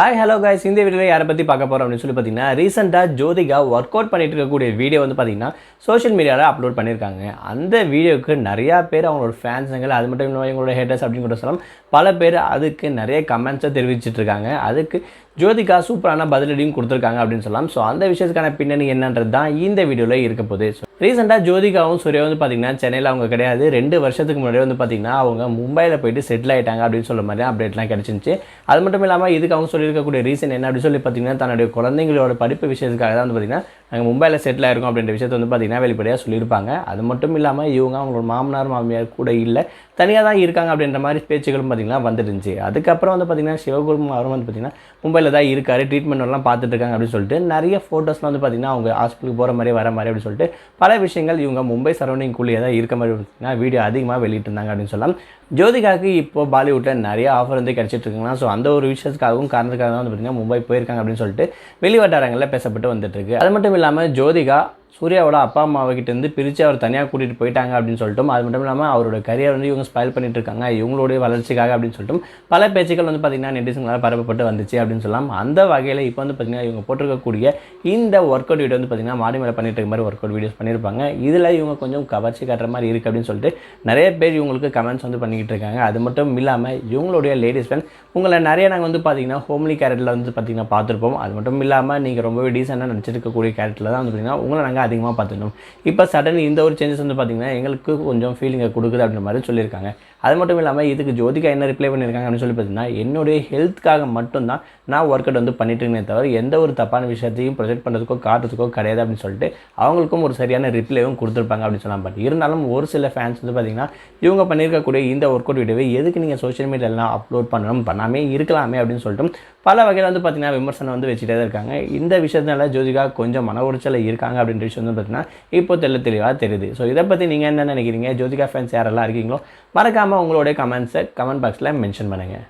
Hi hello guys இந்த வீடியோவில் யாரை பற்றி பார்க்க போகிறோம் அப்படின்னு சொல்லி பார்த்தீங்கன்னா ரீசெண்டாக ஜோதிகா ஒர்க் அவுட் பண்ணிட்டு இருக்கக்கூடிய வீடியோ வந்து பார்த்தீங்கன்னா சோஷியல் மீடியாவில் அப்லோட் பண்ணியிருக்காங்க. அந்த வீடியோவுக்கு நிறையா பேர் அவங்களோட ஃபேன்ஸுங்கள் அது மட்டும் இல்லாமல் இவங்களோட ஹேட்டர்ஸ் அப்படின்னு கூட சொல்லலாம். பல பேர் அதுக்கு நிறைய கமெண்ட்ஸை தெரிவிச்சிட்டு இருக்காங்க அதுக்கு ஜோதிகா சூப்பரான பதிலடியும் கொடுத்துருக்காங்க அப்படின்னு சொல்லலாம். ஸோ அந்த விஷயத்துக்கான பின்னணி என்னன்றது தான் இந்த வீடியோவில் இருக்க போகுது. ரீசெண்டாக ஜோதிகாவும் சூர்யா வந்து பார்த்திங்கன்னா சென்னையில் அவங்க கிடையாது. ரெண்டு வருஷத்துக்கு முன்னாடி வந்து பார்த்தீங்கன்னா அவங்க மும்பையில் போயிட்டு செட்டில் ஆகிட்டாங்க அப்படின்னு சொல்ல மாதிரி அப்டேட்லாம் கிடச்சிருந்துச்சு. அது மட்டும் இல்லாமல் இதுக்கு அவங்க சொல்லியிருக்கக்கூடிய ரீசன் என்ன அப்படின்னு சொல்லி பார்த்தீங்கன்னா தன்னுடைய குழந்தைங்களோட படிப்பு விஷயத்துக்காக தான் வந்து பார்த்தீங்கன்னா நாங்கள் மும்பையில் செட்டில் ஆயிருக்கோம் அப்படின்ற விஷயத்தை வந்து பார்த்தீங்கன்னா வெளிப்படையாக சொல்லியிருப்பாங்க. அது மட்டும் இல்லாமல் இவங்க அவங்களோட மாமனார் மாமியார் கூட இல்லை. தனியாக தான் இருக்காங்க அப்படின்ற மாதிரி பேச்சுகளும் பார்த்தீங்கன்னா வந்துருந்துச்சு அதுக்கப்புறம் வந்து பார்த்தீங்கன்னா சிவகுமாரும் வந்து பார்த்தீங்கன்னா மும்பையில் தான் இருக்காரு. ட்ரீட்மெண்ட் எல்லாம் பார்த்துட்டு இருக்காங்க அப்படின்னு சொல்லிட்டு நிறைய ஃபோட்டோஸ்லாம் வந்து பார்த்தீங்கன்னா அவங்க ஹாஸ்பிட்டலுக்கு போகிற மாதிரி வர மாதிரி அப்படின்னு சொல்லிட்டு பல விஷயங்கள் இவங்க மும்பை சரௌண்டிங்குள்ளேயே தான் இருக்க மாதிரி பார்த்தீங்கன்னா வீடியோ அதிகமாக வெளியிட்டிருந்தாங்க அப்படின்னு சொல்லலாம். ஜோதிகாவுக்கு இப்போ பாலிவுட்டில் நிறைய ஆஃபர் வந்து கிடச்சிட்ருக்குங்களா ஸோ அந்த ஒரு விஷயத்துக்காகவும் காரணத்துக்காக தான் வந்து பார்த்தீங்கன்னா மும்பை போயிருக்காங்க அப்படின்னு சொல்லிட்டு வெளி வட்டாரங்களில் பேசப்பட்டு வந்துட்டுருக்கு அது மட்டும் இல்லாமல் ஜோதிகா சூர்யாவோட அப்பா அம்மாவை இருந்து பிரித்து அவர் தனியாக கூட்டிகிட்டு போயிட்டாங்க அப்படின்னு சொல்லிட்டும். அது மட்டும் இல்லாமல் அவரோட கரியர் வந்து இவங்க ஸ்பைல் பண்ணிட்டு இருக்காங்க. இவங்களுடைய வளர்ச்சிக்காக அப்படின்னு சொல்லிட்டு பல பேச்சுக்கள் வந்து பார்த்திங்கன்னா நெட்டிசங்களால் பரப்பப்பட்டு வந்துச்சு அப்படின்னு சொல்லலாம். அந்த வகையில் இப்போ வந்து பார்த்திங்கன்னா இவங்க போட்டிருக்கக்கூடிய இந்த ஒர்க் அவுட் வீடியோ வந்து பார்த்திங்கன்னா மாடி மேலே பண்ணிட்டு இருக்க மாதிரி ஒர்க் அவுட் வீடியோஸ் பண்ணியிருப்பாங்க இதில் இவங்க கொஞ்சம் கவர்ச்சி காட்டுற மாதிரி இருக்குது அப்படின்னு சொல்லிட்டு நிறைய பேர் இவங்களுக்கு கமெண்ட்ஸ் வந்து பண்ணிக்கிட்டு இருக்காங்க. அது மட்டும் இல்லாமல் இவங்களுடைய லேடிஸ் ஃபேன் உங்களை நிறைய நாங்கள் வந்து பார்த்திங்கன்னா ஹோம்லி கேரக்டரில் வந்து பார்த்திங்கன்னா பார்த்துருப்போம். அது மட்டும் இல்லாமல் நீங்கள் ரொம்பவே டீசெண்டாக நடிச்சிருக்கக்கூடிய கேரக்டரில் தான் வந்து பார்த்தீங்கன்னா உங்களை நாங்கள் அதிகமாக பார்த்துக்கணும். இப்போ சடனில் இந்த ஒரு சேஞ்சஸ் வந்து பார்த்தீங்கன்னா எங்களுக்கு கொஞ்சம் ஃபீலிங்கை கொடுக்குது அப்படின்ற மாதிரி சொல்லியிருக்காங்க. அது மட்டும் இல்லாமல் இதுக்கு ஜோதிகா என்ன ரிப்ளை பண்ணியிருக்காங்க அப்படின்னு சொல்லி பார்த்தீங்கன்னா என்னுடைய ஹெல்த்துக்காக மட்டும்தான் நான் ஒர்க் அவுட் வந்து பண்ணிட்டிருக்கேனே தவிர எந்த ஒரு தப்பான விஷயத்தையும் ப்ரொஜெக்ட் பண்ணுறதுக்கோ காட்டுறதுக்கோ கிடையாது அப்படின்னு சொல்லிட்டு அவங்களுக்கும் ஒரு சரியான ரிப்ளைவும் கொடுத்துருப்பாங்க அப்படின்னு சொல்லலாம். பட் இருந்தாலும் ஒரு சில ஃபேன்ஸ் வந்து பார்த்தீங்கன்னா இவங்க பண்ணியிருக்கக்கூடிய இந்த ஒர்க் அவுட் வீடியோவை எதுக்கு நீங்கள் சோஷியல் மீடியாலாம் அப்லோட் பண்ணணும் பண்ணாமே இருக்கலாமே அப்படின்னு சொல்லிட்டு பல வகையில் வந்து பார்த்தீங்கன்னா விமர்சனம் வந்து வச்சுட்டே தான் இருக்காங்க. இந்த விஷயத்தினால ஜோதிகா கொஞ்சம் மன உளைச்சலில் இருக்காங்க அப்படின்ற விஷயம் வந்து பார்த்தீங்கன்னா இப்போ தெல்ல தெளிவாக தெரியுது. ஸோ இதை பற்றி நீங்கள் என்ன நினைக்கிறீங்க? ஜோதிகா ஃபேன்ஸ் யாரெல்லாம் இருக்கீங்களோ மறக்காமல் உங்களுடைய கமெண்ட்ஸை கமெண்ட் பாக்ஸில் மென்ஷன் பண்ணுங்கள்